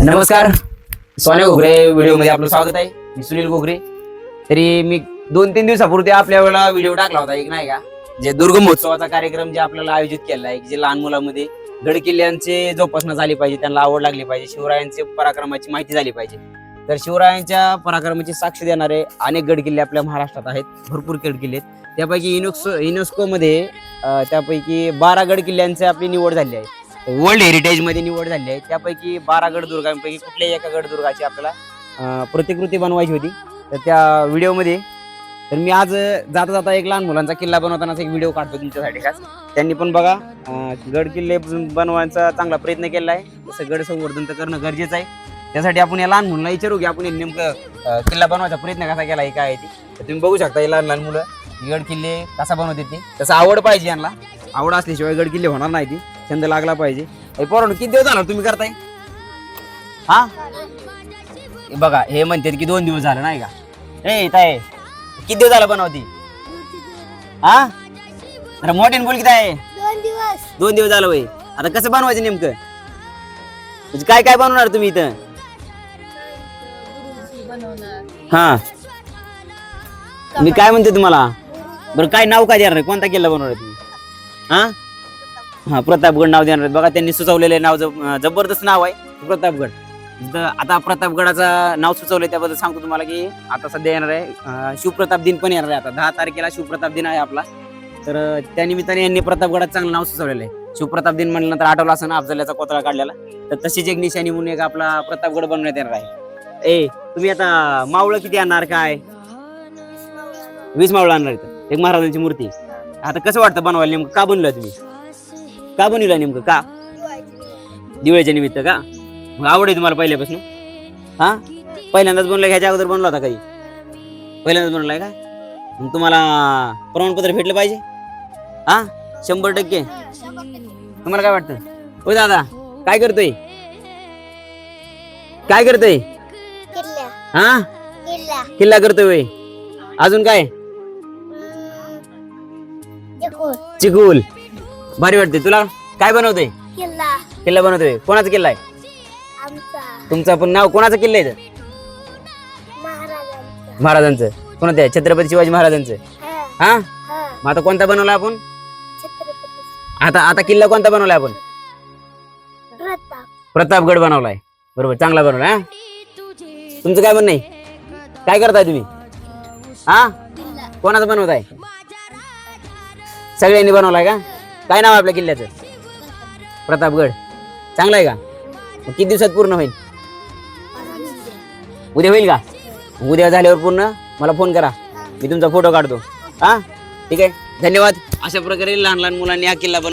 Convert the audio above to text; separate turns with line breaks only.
नमस्कार. सोन्या घोगरे व्हिडिओमध्ये आपलं स्वागत आहे. मी सुनील घोगरे. तरी मी दोन तीन दिवसापूर्वी आपल्या वेळेला व्हिडिओ टाकला होता एक नाही का? जे दुर्ग महोत्सवाचा कार्यक्रम जे आपल्याला आयोजित केला आहे जे लहान मुलांमध्ये गड किल्ल्यांचे जोपासना झाली पाहिजे त्यांना आवड लागली पाहिजे शिवरायांचे पराक्रमाची माहिती झाली पाहिजे. तर शिवरायांच्या पराक्रमाची साक्ष देणारे अनेक गड किल्ले आपल्या महाराष्ट्रात आहेत भरपूर गड किल्ले आहेत. त्यापैकी युनेस्को युनेस्कोमध्ये त्यापैकी बारा गड किल्ल्यांची आपली निवड झाली आहे. वर्ल्ड हेरिटेजमध्ये निवड झाली आहे. त्यापैकी बारा गडदुर्गांपैकी कुठल्याही एका गडदुर्गाची आपल्याला अं, प्रतिकृती बनवायची होती. तर त्या व्हिडिओमध्ये तर मी आज अं, जाता जाता एक लहान मुलांचा किल्ला बनवतानाच एक व्हिडिओ काढतो तुमच्यासाठी खास. त्यांनी पण बघा अं, गड किल्ले बनवायचा चांगला प्रयत्न केला आहे. तसं गड संवर्धन तर करणं गरजेचं आहे. त्यासाठी आपण या लहान मुलांना विचारू की आपण हे नेमकं अं, किल्ला बनवायचा प्रयत्न कसा केला आहे काय आहे ते. तर तुम्ही बघू शकता हे लहान लहान मुलं गड किल्ले कसा बनवते ते. तसं आवड पाहिजे यांना. आवड असल्याशिवाय गड किल्ले होणार नाही ती. छंद लागला पाहिजे. पोरांनो किती दिवस झाला तुम्ही करताय? हा? हे बघा हे म्हणतात की दोन दिवस झालं नाही का? ए ताय किती दिवस झाला बनवती? हा? अरे मोठ्याने बोल किती आहे
दोन दिवस.
दोन दिवस झालं वय. आता कसं बनवायचं नेमकं? म्हणजे काय काय बनवणार तुम्ही इथं? हा. मी काय म्हणते तुम्हाला? बरं काय नाव काय देणार? कोणता किल्ला बनवणार तुम्ही? हा? हा प्रतापगड नाव देणार आहेत. बघा त्यांनी सुचवलेले नाव जब- अं, जबरदस्त नाव आहे. प्रतापगड. आता प्रतापगडाचं नाव सुचवलंय त्याबद्दल सांगतो तुम्हाला की आता सध्या येणार आहे अं, शिवप्रताप दिन पण येणार आहे आता. दहा तारखेला शिवप्रताप दिन आहे आपला. तर अं, त्या निमित्ताने यांनी प्रतापगडाचं चांगलं नाव सुचवलेलं आहे. शिवप्रताप दिन नंतर आठवला असं ना अफजल्याचा कोतळा काढलेला. तर तशीच एक निशाणी म्हणून एक आपला प्रतापगड बनवण्यात येणार आहे. ए तुम्ही आता मावळं किती आणणार काय? वीस मावळं आणणार एक महाराजांची मूर्ती. आता कसं वाटतं बनवायला? नेमकं का बनलं तुम्ही? का बनवलं नेमकं? का? दिवाळीच्या निमित्त का? मग आवड आहे तुम्हाला पहिल्यापासून? हा? पहिल्यांदाच बनलं ह्याच्या अगोदर बनला होता कधी पहिल्यांदाच बनलाय का? मग तुम्हाला प्रमाणपत्र भेटलं पाहिजे? हा? शंभर टक्के. तुम्हाला काय वाटतं? हो दादा काय करतोय? काय करतोय? हा?
किल्ला
करतोय. अजून काय? चिकूल भारी वाटते तुला काय बनवतोय?
किल्ला.
किल्ला बनवतोय. कोणाचा किल्ला आहे?
आमचा.
तुमचा पण नाव कोणाचा किल्ला आहे? इथं?
महाराजांचा.
महाराजांचं. कोणाचं आहे? छत्रपती शिवाजी महाराजांचं?
हा.
हा?
हा.
मग आता कोणता बनवला आपण?
छत्रपती
आता आता किल्ला कोणता बनवला आपण?
प्रताप.
प्रतापगड बनवलाय. बरोबर चांगला बनवला हा? तुमचं काय म्हणणं आहे? काय करताय तुम्ही? हा? कोणाचं बनवताय? सगळ्यांनी बनवलाय का? काय नाव आहे आपल्या किल्ल्याचं? प्रतापगड. चांगला आहे का? मग किती दिवसात पूर्ण होईल? उद्या होईल का? उद्या झाल्यावर पूर्ण? मला फोन करा. मी तुमचा फोटो काढतो. हा? ठीक आहे? धन्यवाद. अशा प्रकारे लहान लहान मुलांनी हा किल्ला बन